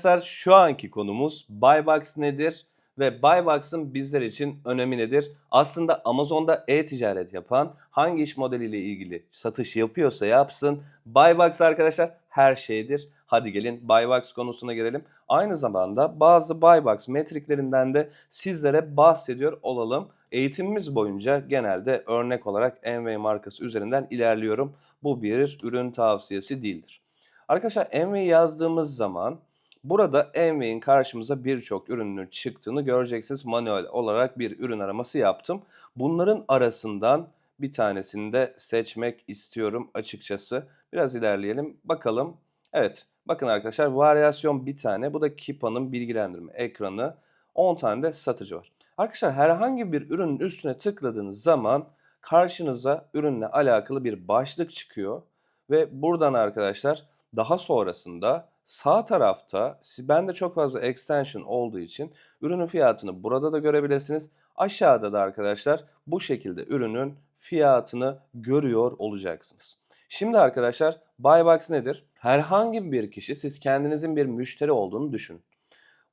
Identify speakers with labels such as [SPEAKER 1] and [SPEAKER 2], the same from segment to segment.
[SPEAKER 1] Arkadaşlar şu anki konumuz Buybox nedir ve Buybox'ın bizler için önemi nedir? Aslında Amazon'da e-ticaret yapan hangi iş modeliyle ilgili satış yapıyorsa yapsın Buybox arkadaşlar her şeydir. Hadi gelin Buybox konusuna gelelim. Aynı zamanda bazı Buybox metriklerinden de sizlere bahsediyor olalım. Eğitimimiz boyunca genelde örnek olarak Envy markası üzerinden ilerliyorum. Bu bir ürün tavsiyesi değildir. Arkadaşlar Envy yazdığımız zaman burada Envy'in karşımıza birçok ürünün çıktığını göreceksiniz. Manuel olarak bir ürün araması yaptım. Bunların arasından bir tanesini de seçmek istiyorum açıkçası. Biraz ilerleyelim. Bakalım. Evet. Bakın arkadaşlar varyasyon bir tane. Bu da Kipa'nın bilgilendirme ekranı. 10 tane de satıcı var. Arkadaşlar herhangi bir ürünün üstüne tıkladığınız zaman karşınıza ürünle alakalı bir başlık çıkıyor. Ve buradan arkadaşlar daha sonrasında sağ tarafta si- bende çok fazla extension olduğu için ürünün fiyatını burada da görebilirsiniz. Aşağıda da arkadaşlar bu şekilde ürünün fiyatını görüyor olacaksınız. Şimdi arkadaşlar Buybox nedir? Herhangi bir kişi siz kendinizin bir müşteri olduğunu düşünün.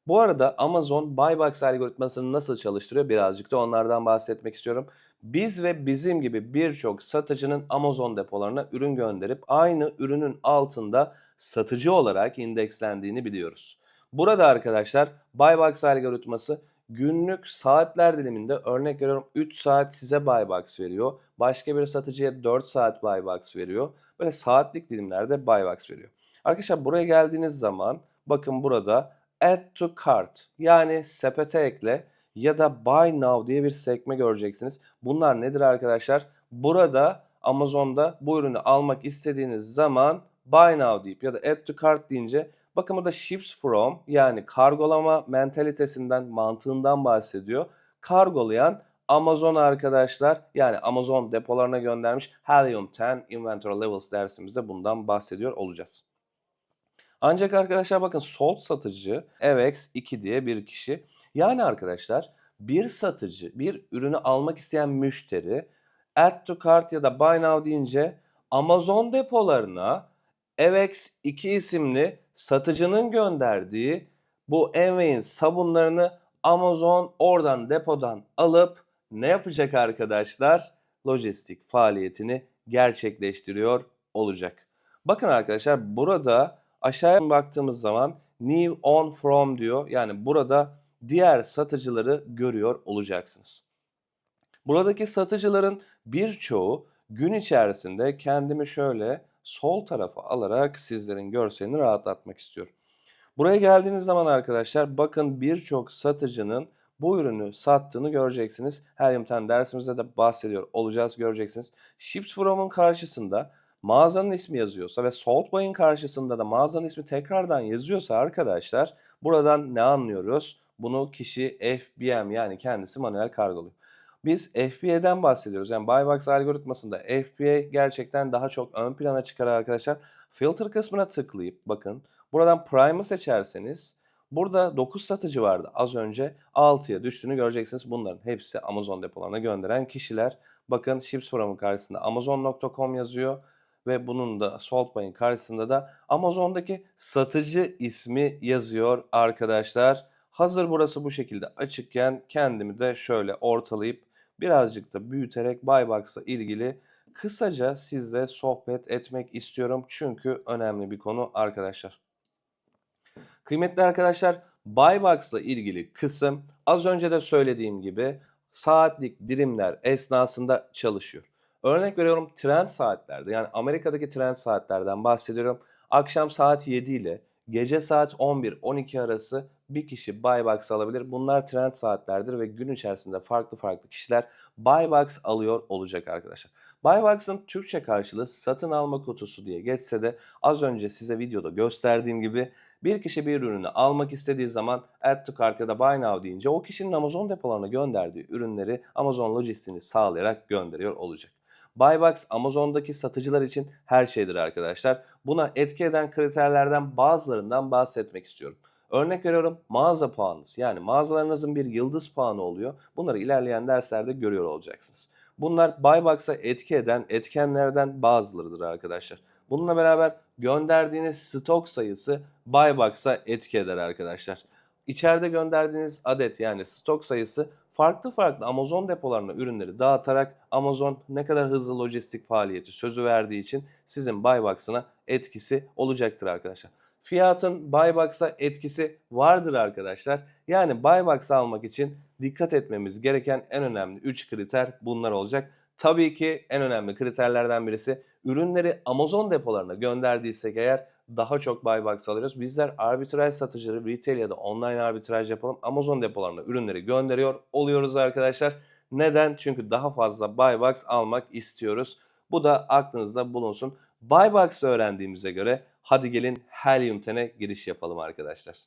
[SPEAKER 1] Bu arada Amazon Buybox algoritmasını nasıl çalıştırıyor birazcık da onlardan bahsetmek istiyorum. Biz ve bizim gibi birçok satıcının Amazon depolarına ürün gönderip aynı ürünün altında satıcı olarak indekslendiğini biliyoruz. Burada arkadaşlar Buybox algoritması günlük saatler diliminde örnek veriyorum 3 saat size Buybox veriyor. Başka bir satıcıya 4 saat Buybox veriyor. Böyle saatlik dilimlerde Buybox veriyor. Arkadaşlar buraya geldiğiniz zaman bakın burada Add to Cart yani sepete ekle ya da Buy Now diye bir sekme göreceksiniz. Bunlar nedir arkadaşlar? Burada Amazon'da bu ürünü almak istediğiniz zaman Buy Now deyip ya da Add to Cart deyince bakın burada Ships From yani kargolama mentalitesinden, mantığından bahsediyor. Kargolayan Amazon arkadaşlar yani Amazon depolarına göndermiş Helium 10 Inventory Levels dersimizde bundan bahsediyor olacağız. Ancak arkadaşlar bakın sold satıcı EVEX2 diye bir kişi. Yani arkadaşlar bir satıcı bir ürünü almak isteyen müşteri add to cart ya da buy now deyince Amazon depolarına EVEX2 isimli satıcının gönderdiği bu Envey'in sabunlarını Amazon oradan depodan alıp ne yapacak arkadaşlar? Lojistik faaliyetini gerçekleştiriyor olacak. Bakın arkadaşlar burada aşağıya baktığımız zaman new on from diyor. Yani burada diğer satıcıları görüyor olacaksınız. Buradaki satıcıların birçoğu gün içerisinde kendimi şöyle sol tarafa alarak sizlerin görselini rahatlatmak istiyorum. Buraya geldiğiniz zaman arkadaşlar bakın birçok satıcının bu ürünü sattığını göreceksiniz. Her yımten dersimizde de bahsediyor olacağız göreceksiniz. Ships From'un karşısında mağazanın ismi yazıyorsa ve Salt Bay'ın karşısında da mağazanın ismi tekrardan yazıyorsa arkadaşlar buradan ne anlıyoruz? Bunu kişi FBM yani kendisi manuel kargoluyor. Biz FBA'den bahsediyoruz. Yani Buybox algoritmasında FBA gerçekten daha çok ön plana çıkar arkadaşlar. Filter kısmına tıklayıp bakın buradan Prime'ı seçerseniz burada 9 satıcı vardı az önce 6'ya düştüğünü göreceksiniz. Bunların hepsi Amazon depolarına gönderen kişiler. Bakın Ships From'un karşısında Amazon.com yazıyor ve bunun da Saltbay'ın karşısında da Amazon'daki satıcı ismi yazıyor arkadaşlar. Hazır burası bu şekilde açıkken kendimi de şöyle ortalayıp birazcık da büyüterek Buybox'la ilgili kısaca sizle sohbet etmek istiyorum. Çünkü önemli bir konu arkadaşlar. Kıymetli arkadaşlar, Buybox'la ilgili kısım az önce de söylediğim gibi saatlik dilimler esnasında çalışıyor. Örnek veriyorum trend saatlerde yani Amerika'daki trend saatlerden bahsediyorum. Akşam saat 7 ile gece saat 11-12 arası bir kişi Buybox alabilir. Bunlar trend saatlerdir ve gün içerisinde farklı farklı kişiler Buybox alıyor olacak arkadaşlar. Buybox'ın Türkçe karşılığı satın alma kutusu diye geçse de az önce size videoda gösterdiğim gibi bir kişi bir ürünü almak istediği zaman add to cart ya da buy now deyince o kişinin Amazon depolarına gönderdiği ürünleri Amazon lojistiğini sağlayarak gönderiyor olacak. Buybox Amazon'daki satıcılar için her şeydir arkadaşlar. Buna etki eden kriterlerden bazılarından bahsetmek istiyorum. Örnek veriyorum mağaza puanınız yani mağazalarınızın bir yıldız puanı oluyor. Bunları ilerleyen derslerde görüyor olacaksınız. Bunlar Buybox'a etki eden etkenlerden bazılarıdır arkadaşlar. Bununla beraber gönderdiğiniz stok sayısı Buybox'a etki eder arkadaşlar. İçeride gönderdiğiniz adet yani stok sayısı farklı farklı Amazon depolarına ürünleri dağıtarak Amazon ne kadar hızlı lojistik faaliyeti sözü verdiği için sizin Buybox'ına etkisi olacaktır arkadaşlar. Fiyatın Buybox'a etkisi vardır arkadaşlar. Yani Buybox almak için dikkat etmemiz gereken en önemli 3 kriter bunlar olacak. Tabii ki en önemli kriterlerden birisi ürünleri Amazon depolarına gönderdiysek eğer daha çok Buybox alıyoruz. Bizler arbitraj satıcıları, retail ya da online arbitraj yapalım. Amazon depolarına ürünleri gönderiyor oluyoruz arkadaşlar. Neden? Çünkü daha fazla Buybox almak istiyoruz. Bu da aklınızda bulunsun. Buybox öğrendiğimize göre hadi gelin Helium 10'e giriş yapalım arkadaşlar.